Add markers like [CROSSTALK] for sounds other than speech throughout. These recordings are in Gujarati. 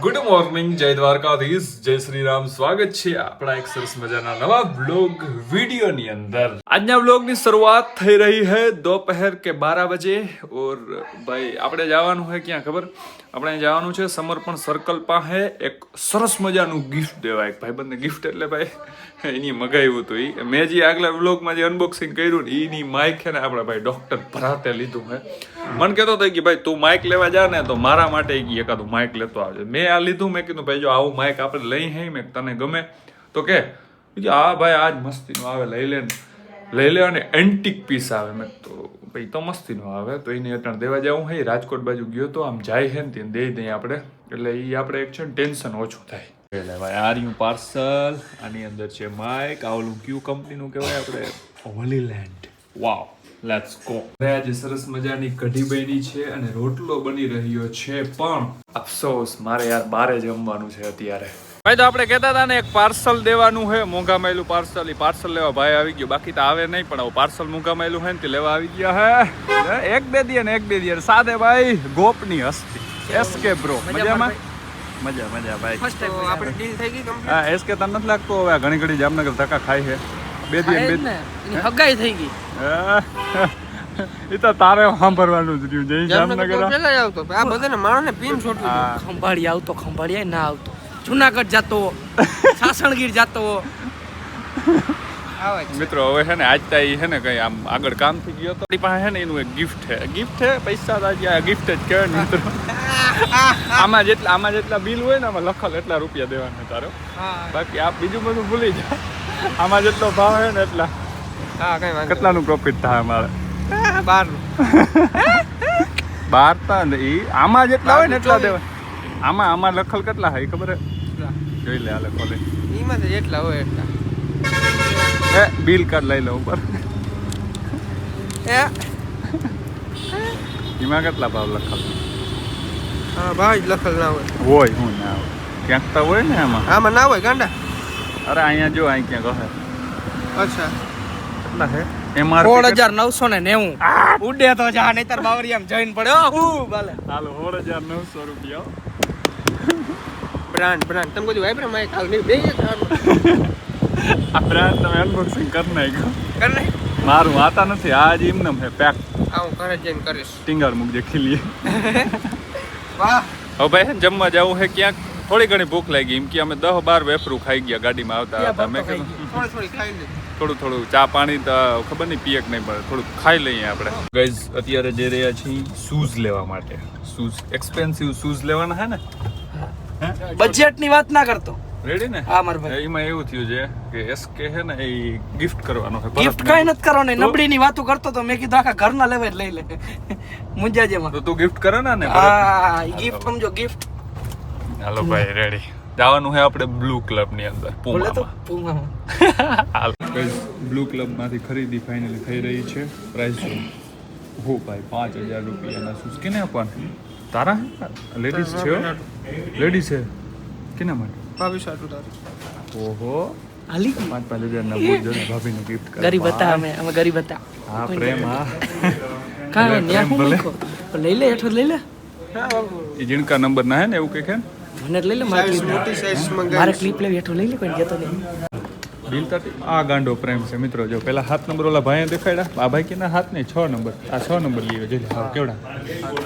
ગુડ મોર્નિંગ જય દ્વારકાધીશ જય શ્રી રામ સ્વાગત છે આપણા એક સરસ મજાના નવા બ્લોગ વિડીયોની અંદર આજના બ્લોગની શરૂઆત થઈ રહી હે દોપહેર કે બારા બજે ઓર ભાઈ આપણે જવાનું હોય ક્યાં ખબર આપણે જવાનું છે સમર્પણ સર્કલ પાસે. એક સરસ મજાનું ગિફ્ટ દેવાય. એક ભાઈબંધને ગિફ્ટ એટલે ભાઈ, એની મગાવ્યું હતું. એ મેં જે આગલા વ્લોગમાં જે અનબોક્સિંગ કર્યું ને એની માઇક છે ને, આપણા ભાઈ ડોક્ટર ભરાતે લીધું હે. મન કહેતો હતો કે, ભાઈ, તું માઇક લેવા જા ને, તો મારા માટે એકાદું માઇક લેતો આવજે. મેં આ લીધું, મેં કીધું, ભાઈ, જો આવું માઇક આપણે લઈ હે, મેં તને ગમે? તો કે આ ભાઈ, આજ મસ્તીનું આવે, લઈ લે લઈ લે અને એન્ટિક પીસ આવે. મેં તો ભાઈ તો મસ્તીનું આવે. તો એને અટાણ દેવા જવું હે રાજકોટ બાજુ ગયો તો આમ જાય હે ને તેને દઈ દઈએ આપણે. એટલે એ આપણે એક છે ને ટેન્શન ઓછું થાય. એટલે ભાઈ આર યુ પાર્સલ આની અંદર છે માઇક આવલું ક્યુ કંપનીનું કહેવાય આપણે. હોલીલેન્ડ વાવ લેટ્સ ગો આજે સરસ મજાની કઢી બની છે અને રોટલો બની રહ્યો છે પણ અફસોસ મારે યાર બારે જમવાનું છે અત્યારે. ભાઈ તો આપણે કહેતા હતા ને એક પાર્સલ દેવાનું છે મોંઘા માયલું પાર્સલ. એ પાર્સલ લેવા ભાઈ આવી ગયો. બાકી તો આવે નહીં પણ પાર્સલ મોંઘા માયલું છે ને તે લેવા આવી ગયા હે. એક બે દિયર ને એક બે દિયર સાથે ભાઈ ગોપની હસ્તી. એસકે બ્રો મજામાં મજા મજા ભાઈ. આપણે ડીલ થઈ ગઈ હા એસકે તને નથી લાગતું? હવે ઘણી ઘણી જામનગર ધક્કા ખાય છે. બે દિયર એ બે જ ને. એની હગાઈ થઈ ગઈ. એ [LAUGHS] તો તારે સાંભળવાનું જ રહ્યું જય જામનગર આવતો. આ બધાને માણસને પીમ છોટવું ખંભાળી આવતો ખંભાળી ના આવતો. જુનાગઢ જતો સાસણગીર જતો. આવે મિત્રો હવે છે ને આજ તા એ છે ને કઈ આમ આગળ કામ થઈ ગયો તો આપણી પાસે છે ને એનું એક ગિફ્ટ છે. ગિફ્ટ છે? પૈસા તો આજે આ ગિફ્ટ જ કહેવાય ને મિત્રો. આમાં જેટલા આમાં જેટલા બિલ હોય ને આમાં લખલ એટલા રૂપિયા દેવાના તારો. હા. બાકી આ બીજું બધું ભૂલી જા આમાં જેટલો ભાવ હોય ને એટલા. હા કઈ વાંધો કેટલાનું પ્રોફિટ થાય અમારે? બાર બારનું. બાર તા ને ઈ આમાં જેટલા હોય ને એટલા દેવાય આમાં આમાં લખલ કેટલા હોય ખબર જોઈ લે આ લખો લે એમાં જેટલા હોય એટલા. એ બિલ કાર્ડ લઈ લઉં ઉપર. એ એમાં કેટલા ભાવ લખલ? હા ભાઈ જ લખેલ ના હોય. હોય હું ના હોય. ક્યાંક તો હોય ને આમાં. આમાં ના હોય ગાંડા? અરે અહીંયા જો અહીં ક્યાંક હશે અચ્છા. કેટલા હે? સોળ હજાર નવસો ને નેવું. ઉડે તો જા નહીતર બાવરિયામ જઈને પડ્યો હું ભલે હાલો સોળ હજાર નવસો રૂપિયા બ્રાન્ડ બ્રાન્ડ તમે બધું વાપરે માઇક કાલ નહીં બે [LAUGHS] આ બ્રાન્ડ તમે અનબોક્સિંગ કરી નાખ્યો. કર ને મારું વાતા નથી આજ એમને હે પેક આ હું ઘરે જઈને કરીશ. ટીંગાર મૂકજે ખીલી [LAUGHS] વાહ. હવે ભાઈ જમવા જવું હે ક્યાંક? થોડી ઘણી ભૂખ લાગી એમ કે અમે દસ બાર વેફરું ખાઈ ગયા ગાડીમાં આવતા હતા. મેં કીધું થોડી થોડી ખાઈ લે. થોડું થોડું ચા પાણી તો ખબર નહીં પીએક નહીં પડે થોડું ખાઈ લઈએ આપણે. ગઈઝ અત્યારે જઈ રહ્યા છીએ શૂઝ લેવા માટે. શૂઝ એક્સપેન્સિવ શૂઝ લેવાના હે ને? બજેટની વાત ના કરતો. રેડી ને? હા, મારા ભાઈ. એમાં એવું થયું છે કે એસકે છે ને એ ગિફ્ટ કરવાનો છે ગિફ્ટ કઈ નથી કરવાનો નબળી ની વાતો કરતો તો મેં કીધું આખા ઘરના લેવા લેવે લઈ લે. મુંજા જેમાં તો તું ગિફ્ટ કરે ને ને હા ગિફ્ટ સમજો ગિફ્ટ હાલો ભાઈ રેડી જવાનું છે આપણે બ્લુ ક્લબની અંદર પૂમામાં બ્લુ ક્લબમાંથી ખરીદી ફાઇનલી થઈ રહી છે. પ્રાઇસ જો હો ભાઈ પાંચ હજાર રૂપિયાના શૂઝ. કેને આપવાના? તારા? લેડીઝ છે લેડીઝ છે. કેના માટે? ભાભી સાટુ તારી. ઓહો. આલી. પાંચ પાંચ હજાર ના બૂટ ભાભી ભાભીનું ગિફ્ટ કર. ગરીબ હતા અમે અમે ગરીબ હતા. હા પ્રેમ હા. [LAUGHS] કાંઈ ન્યા હું મૂકો. લઈ લે હેઠો લઈ લે. એ જીણકા નંબર ના હે ને એવું કે મને લઈ લે મારે મોટી સાઈઝ મારે ક્લિપ લેવી હેઠો લઈ લે કોઈ જતો નહીં. બિલ તટી આ ગાંડો પ્રેમ છે મિત્રો. જો પેલા હાથ નંબર ઓલા ભાઈએ દેખાડ્યા. આ ભાઈ કે ના હાથ ને છ નંબર. આ છ નંબર લીધો જો હા કેવડા.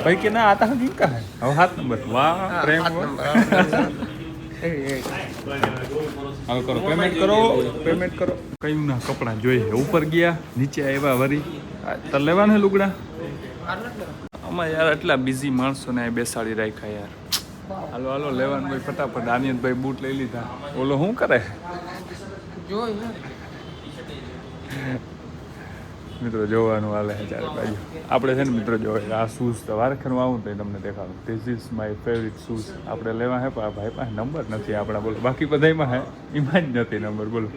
ભાઈ કે ના આ તો જીંકા હે હવે હાથ નંબર. વાહ પ્રેમ. હવે કરો. પેમેન્ટ કરો પેમેન્ટ કરો. કયું ના કપડાં જોઈએ. ઉપર ગયા નીચે આવ્યા વરી. તો લેવાને લુગડા? આમાં યાર એટલા બિઝી માણસોને બેસાડી રાખ્યા યાર. હાલો હાલો લેવાનું ભાઈ ફટાફટ. આનંદભાઈ બૂટ લઈ લીધા. ઓલો શું કરે. મિત્રો જોવાનું હાલે ચારે બાજુ આપણે છે ને મિત્રો જોવે આ શૂઝ તો વારખેરનું આવું તો તમને દેખાડું. This is my favourite shoes આપણે લેવા હે, પણ ભાઈ પાસે નંબર નથી આપણા બોલો. બાકી બધાયમાં હે એમાં જ નથી નંબર બોલો.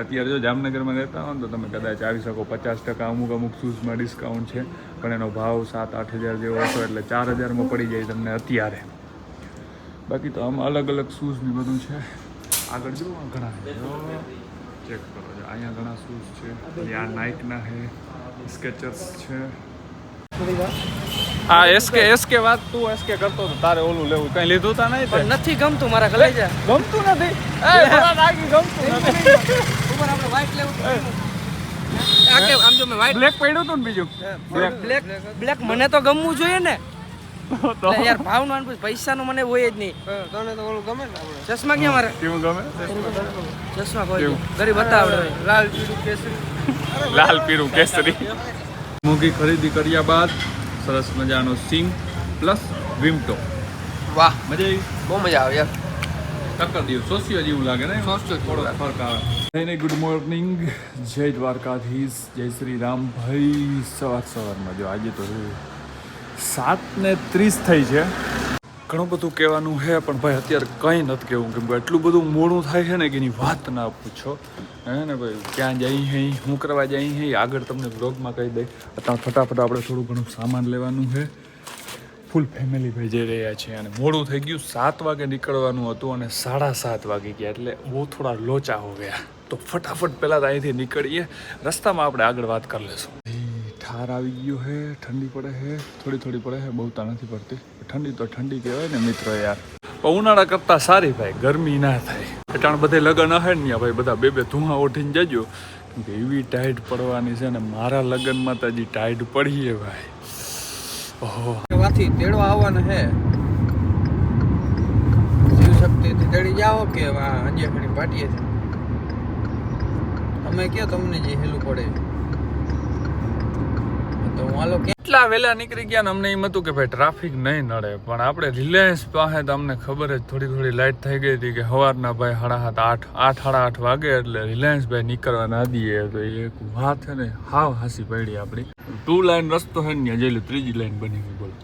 અત્યારે જો જામનગરમાં રહેતા હો તો તમે કદાચ આવી શકો. પચાસ ટકા અમુક અમુક શૂઝમાં ડિસ્કાઉન્ટ છે, પણ એનો ભાવ સાત આઠ હજાર જેવો હતો એટલે ચાર હજારમાં પડી જાય તમને અત્યારે. બાકી તો આમ અલગ અલગ શૂઝ ને બધું છે. આગળ જો ઘણા ચેક કરો. છો અહીંયા ઘણા શૂઝ છે. આ નાઇકના હે સ્કેચર્સ છે. હા એસકે એસકે વાત તું એસકે કરતો તો તારે ઓલું લેવું. કઈ લીધું તા નહીં પણ નથી ગમતું મારા કલેજા ગમતું નથી? એ મારા લાગી ગમતું નથી. ઉપર આપણે white લેવું તો આ કે આમ જો મેં વાઈટ બ્લેક પડ્યો તો ને બીજું? બ્લેક બ્લેક બ્લેક મને તો ગમવું જોઈએ ને. તો ભાવ યાર ભાવનું આનું પૈસાનું મને હોય જ નહીં. તને તો ઓલું ગમે ને ચશ્મા ક્યાં મારે? કેવું ગમે? ચશ્મા. કોઈ? ગરીબ બતાવડે. લાલ પીરું કેસરી. લાલ પીરું કેસરી. મોંઘી ખરીદી કર્યા બાદ સરસ મજાનો સિંગ પ્લસ વિમટો. વાહ. મજા આવી? બહુ મજા આવે યાર. ટક્કર દીધું સોસિયો જેવું લાગે ને સોસિયો થોડો ફરક આવે. નહીં ગુડ મોર્નિંગ જય દ્વારકાધીશ. જય શ્રી રામ. ભાઈ સવાર સવારમાં જો આજે તો સાત ને ત્રીસ થઈ છે. ઘણું બધું કહેવાનું છે, પણ ભાઈ અત્યારે કંઈ નથી કહેવું કેમ કે એટલું બધું મોડું થાય છે ને કે એની વાત ના પૂછો. હે ને ભાઈ, ક્યાં જઈ હે, શું કરવા જઈ હે આગળ તમને બ્લોગમાં કહી દઈ. અત્યારે ફટાફટ આપણે થોડું ઘણું સામાન લેવાનું છે. ફૂલ ફેમિલી ભાઈ જઈ રહ્યા છે અને મોડું થઈ ગયું, સાત વાગે નીકળવાનું હતું અને સાડા સાત વાગી ગયા, એટલે બહુ થોડા લોચા હો ગયા. તો ફટાફટ પહેલાં તો અહીંથી નીકળીએ. રસ્તામાં આપણે આગળ વાત કરી લેશું ઠાર આવી ગયું હે ઠંડી પડે છે થોડી થોડી પડે છે બહુ તા નથી પડતી. ઠંડી તો ઠંડી કહેવાય ને મિત્રો યાર. પણ ઉનાળા કરતાં સારી ભાઈ ગરમી ના થાય. એટલે બધે લગ્ન હે ને ભાઈ બધા બે બે ધુઆ ઉઠીને જજો. કે એવી ટાઈટ પડવાની છે ને મારા લગ્નમાં તો હજી ટાઈટ પડીએ ભાઈ. ઓહો. વાથી તેડવા આવવાનું હે. શક્તિથી તેડી જાઓ કે અંજે ઘણી પાટીએ. અમે કયો તમને જે હેલું પડે. તો હાલો કેટલા વહેલા નીકળી ગયા ને અમને એમ હતું કે ભાઈ ટ્રાફિક નહીં નડે, પણ આપણે રિલાયન્સ પાસે તો અમને ખબર જ થોડી થોડી લાઇટ થઈ ગઈ હતી કે સવારના ભાઈ સાડા સાત, આઠ આઠ, સાડા આઠ વાગે એટલે રિલાયન્સ ભાઈ નીકળવા ના દઈએ તો એક વાત છે ને, હાવ હાસી પડી આપણી. ટુ લાઇન રસ્તો છે ને જઈ ત્રીજી લાઇન બની ગઈ, બોલો.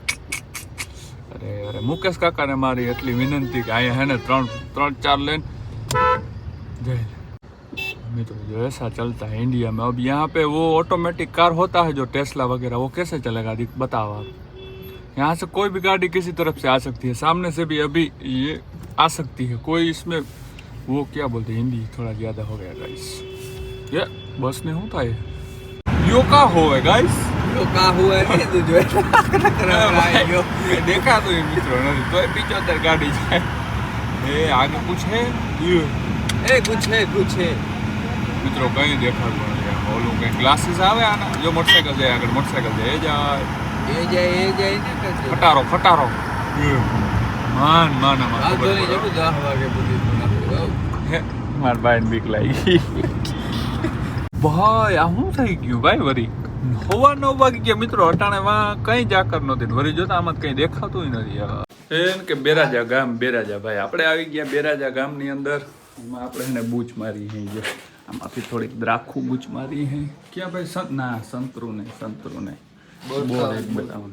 અરે અરે, મુકેશ કાકાને મારી એટલી વિનંતી કે અહીંયા હે ને ત્રણ ત્રણ, ચાર લાઈન. જય मित्रों जो ऐसा चलता है इंडिया में अब यहाँ पे वो ऑटोमेटिक कार होता है जो टेस्ला वगैरह वो कैसे चलेगा दिख बताओ आप यहाँ से कोई भी गाड़ी किसी तरफ से आ सकती है सामने से भी अभी ये आ सकती है कोई इसमें वो क्या बोलते हैं हिंदी थोड़ा ज़्यादा हो गया गाइस ये बस में होता है यो का हो है गाइस લો કા હુઆ કે તું જો देखा तो ये मित्रों नहीं तो पिछहत्तर गाड़ी है ये आगे कुछ है ये એ કુછ હે કુછ હે મિત્રો કંઈ દેખાતું નથી ઓલું કંઈ ગ્લાસીસ આવે આના? જો મોટરસાયકલ જાય આગળ મોટરસાયકલ જાય એ જાય. એ જાય એ જાય ને ખટારો ખટારો માન માન આમાં આ તો નહીં પડે. જતું વાગે બધી પૂરા ભાઈ બીક લાગી. ભાઈ આ શું થઈ ગયું ભાઈ વરી? હવા નવ વાગી ગયા. મિત્રો અટાણે માં કઈ જાકર નહોતી વરી જોતા આમાં કઈ દેખાતું નથી. યાર એમ કે બેરાજા ગામ બેરાજા ભાઈ. આપણે આવી ગયા બેરાજા ગામની અંદર. એમાં આપણે એને બૂચ મારી હે જો. આમાંથી થોડીક દ્રાખું ગુચ મારી હે. ક્યાં ભાઈ સંત? ના સંતરું ને સંતરું ને બોર એક બતાવું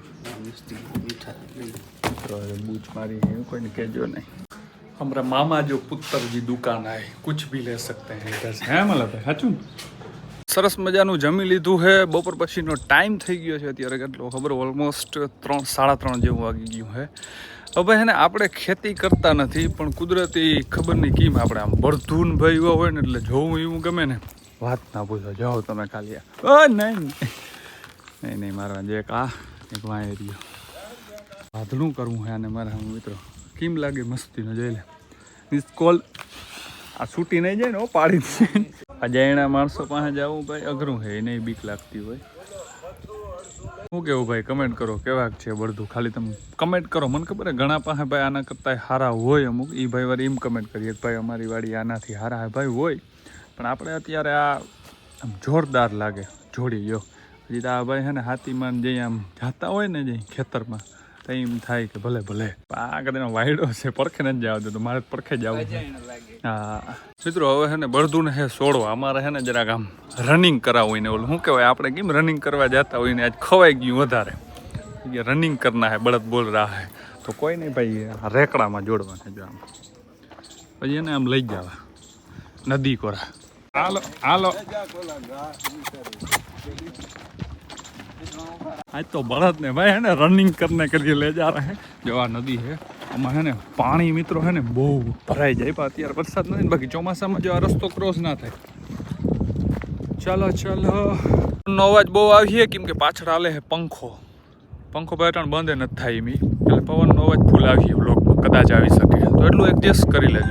મિત્રો બૂચ મારી હે કોઈને કહેજો નહીં. હમરા મામા જો પુત્તર જી દુકાન આય કુછ ભી લે સકતે હે હે મલા ભાઈ સરસ મજાનું જમી લીધું હે. બપોર પછીનો ટાઈમ થઈ ગયો છે અત્યારે કેટલો ખબર ઓલમોસ્ટ ત્રણ સાડા ત્રણ જેવું વાગી ગયું હે. હવે હે ને, આપણે ખેતી કરતા નથી, પણ કુદરતી ખબર નહીં કેમ આપણે આમ બળધૂન ભાઈ એવા હોય ને, એટલે જોવું એવું ગમે ને, વાત ના પૂછો. જાઓ તમે ખાલી આ. નહીં નહીં. નહીં મારા જે એક આ, એક વાંય રહ્યો. વાધણું કરવું હે અને મારા મિત્રો. કેમ લાગે મસ્તીનો, જોઈ લે. મિસ કોલ આ છૂટી નહીં જાય ને ઓ પાડી આ જૈણા માણસો પાસે જવું ભાઈ, અઘરું હે નહીં બીક લાગતી હોય. શું કેવું ભાઈ? કમેન્ટ કરો. કેવાક છે બળધું ખાલી તમે કમેન્ટ કરો. મને ખબર ઘણા પાસે ભાઈ આના કરતાં હારા હોય અમુક. એ ભાઈ વાર એમ કમેન્ટ કરીએ ભાઈ અમારી વાડી આનાથી હારા ભાઈ હોય. પણ આપણે અત્યારે આ આમ જોરદાર લાગે. જોડી ગયો હજી તો આ ભાઈ હે ને હાથીમાં જઈ આમ જાતા હોય ને જઈ ખેતરમાં એમ થાય કે ભલે ભલે. આ કદાચ વાયડો છે, પડખે નથી જવા તો મારે પરખે પડખે જવું છે. હા. મિત્રો, હવે છે ને બળદું હે છોડવા અમારે છે ને જરાક આમ રનિંગ કરાવવું ને ઓલું શું કહેવાય, આપણે કેમ રનિંગ કરવા જતા હોય ને, આજ ખવાઈ ગયું વધારે. રનિંગ કરના હે, બળદ બોલ રહા હે. તો કોઈ નહીં ભાઈ રેકડામાં જોડવાના જો આમ. પછી એને આમ લઈ જવા. નદી કોરા. હાલો હાલો. आज तो बड़द ने भाई है ना रनिंग करने के लिए ले जा रहे हैं। जो आ नदी है है ने पानी मित्रों है ना बहुत भराई जाए पाती यार बरसात नहीं बाकी चौमा में जो आ रस्तों क्रॉस ना थे चलो चलो नवाज़ बहु आई है कि पाछड़ आले है पंखो पंखो पर्यटन बंद न थे मी पवन नवाज़ फूल आई लोग कदाच आ सके तो एटल एडजस्ट कर लो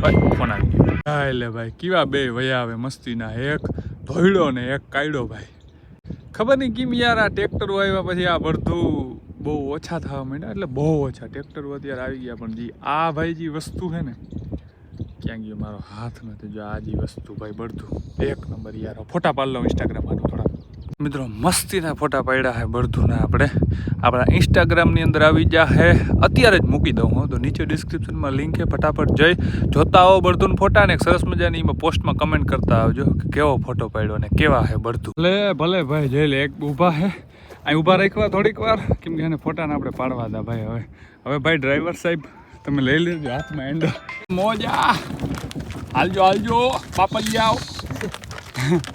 भाई भाई क्या बे वया मस्ती ना एक धोईड़ो ने एक कायड़ो भाई ખબર નહીં કેમ યાર આ ટ્રેક્ટરો આવ્યા પછી આ બધું બહુ ઓછા થવા માંડ્યા, એટલે બહુ ઓછા. ટ્રેક્ટરો અત્યારે આવી ગયા, પણ જે, આ ભાઈ જે વસ્તુ છે ને, ક્યાં ગયો મારો હાથ નથી, જો આ જે વસ્તુ ભાઈ બળધું એક નંબર યાર, ફોટા પાડ લઉં ઇન્સ્ટાગ્રામમાં થોડા મિત્રો, મસ્તીના ફોટા પાડ્યા હે બળધુના આપણે. આપણા ઇન્સ્ટાગ્રામની અંદર આવી જા છે અત્યારે જ મૂકી દઉં હું. તો નીચે ડિસ્ક્રિપ્શનમાં લિંક છે ફટાફટ જઈ. જોતા આવો બળધુન ફોટા ને સરસ મજાની એમાં પોસ્ટમાં કમેન્ટ કરતા આવજો કે કેવો ફોટો પાડ્યો ને કેવા હે બળધુ ભલે ભલે ભાઈ, જઈ લે, એક ઊભા હે. અહીં ઊભા રાખવા થોડીક વાર. કેમ કે એને ફોટાને આપણે પાડવા હતા ભાઈ હવે. હવે ભાઈ ડ્રાઈવર સાહેબ, તમે લઈ લેજો, હાથમાં એન્ડ મોજા! હાલજો હાલજો પાપલિયાઓ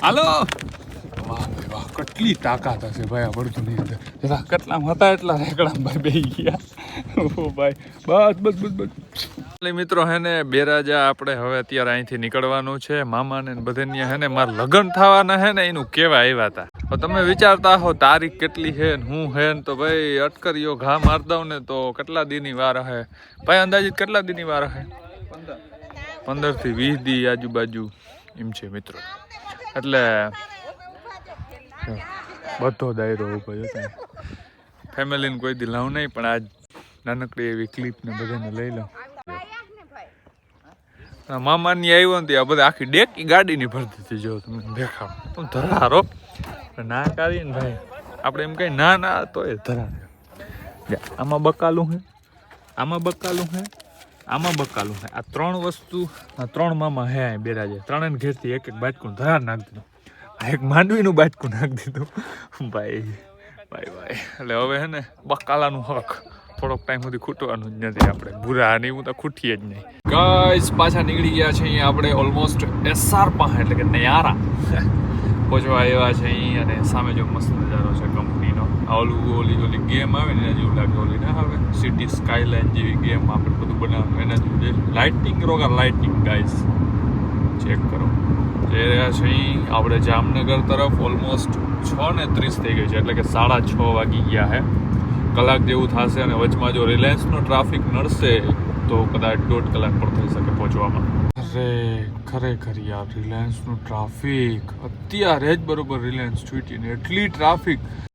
હાલો! કેટલી તાકાત હશે ભાઈ આ બળદુની અંદર? જરા કેટલામ હતા એટલા રેકડામ ભાઈ બે ગયા. ઓ ભાઈ, બસ બસ બસ બસ. મિત્રો હે ને, બેરાજા આપણે હવે અત્યારે અહીંથી નીકળવાનું છે. મામાને બધે હે ને, મારા લગ્ન થવાના હે ને, એનું કેવા આવ્યા હતા. તો તમે વિચારતા હો, તારીખ કેટલી હે હું હે ને, તો ભાઈ અટકરીઓ ઘા માર દઉં ને, તો કેટલા દીની વાર હે? ભાઈ, અંદાજિત કેટલા દીની વાર હે? પંદર. થી વીસ દી આજુબાજુ એમ છે મિત્રો. એટલે બધો દાયરો ઊભો હતો ફેમિલીને કોઈ દી લાવું નહીં, પણ આજ નાનકડી એવી ક્લિપ ને બધાને લઈ લો આ મામાની આવ્યો ને ત્યાં બધા આખી ડેકી ગાડીની ભરતી હતી, જો તમે દેખાવ. તું ધરારો ના કાઢી ને ભાઈ. આપણે એમ કઈ ના ના તો એ ધરા આમાં બકાલું હે. આમાં બકાલું હે. આમાં બકાલું હે. આ ત્રણ વસ્તુ, આ ત્રણ મામા હે બેરાજે ત્રણે ઘેરથી એક એક બાટકું ધરાર નાખી દીધું. એક માંડવીનું બાટકું નાખી દીધું. ભાઈ ભાઈ ભાઈ. એટલે હવે હે ને બકાલાનું હક. થોડોક ટાઈમ સુધી ખૂટવાનું જ નથી આપણે. ભૂરા નહીં હું તો ખૂટીએ જ નહીં. ગાઈસ પાછા નીકળી ગયા છે અહીંયા આપણે ઓલમોસ્ટ એસઆર પાસે, એટલે કે નયારા. પહોંચવા આવ્યા છે અહીં અને સામે જો મસ્ત નજારો છે કંપનીનો. ઓલું ઓલી ઓલી ગેમ આવે ને જેવું લાગે ઓલી, ના આવે? સિટી સ્કાયલાઇન જેવી ગેમ આપણે બધું બનાવવાનું. એના જેવું લાઇટિંગ રોગા લાઇટિંગ ગાઈસ ચેક કરો. જે રહ્યા છે અહીં આપણે જામનગર તરફ ઓલમોસ્ટ છ ને ત્રીસ થઈ ગઈ છે, એટલે કે સાડા છ વાગી ગયા છે કલાક જેવું થશે અને વચમાં જો રિલાયન્સનો ટ્રાફિક નડશે, તો કદાચ દોઢ કલાક પણ થઈ શકે પહોંચવામાં. અરે, ખરેખર યાર, રિલાયન્સનું ટ્રાફિક. અત્યારે જ બરોબર રિલાયન્સ છૂટીને એટલી ટ્રાફિક.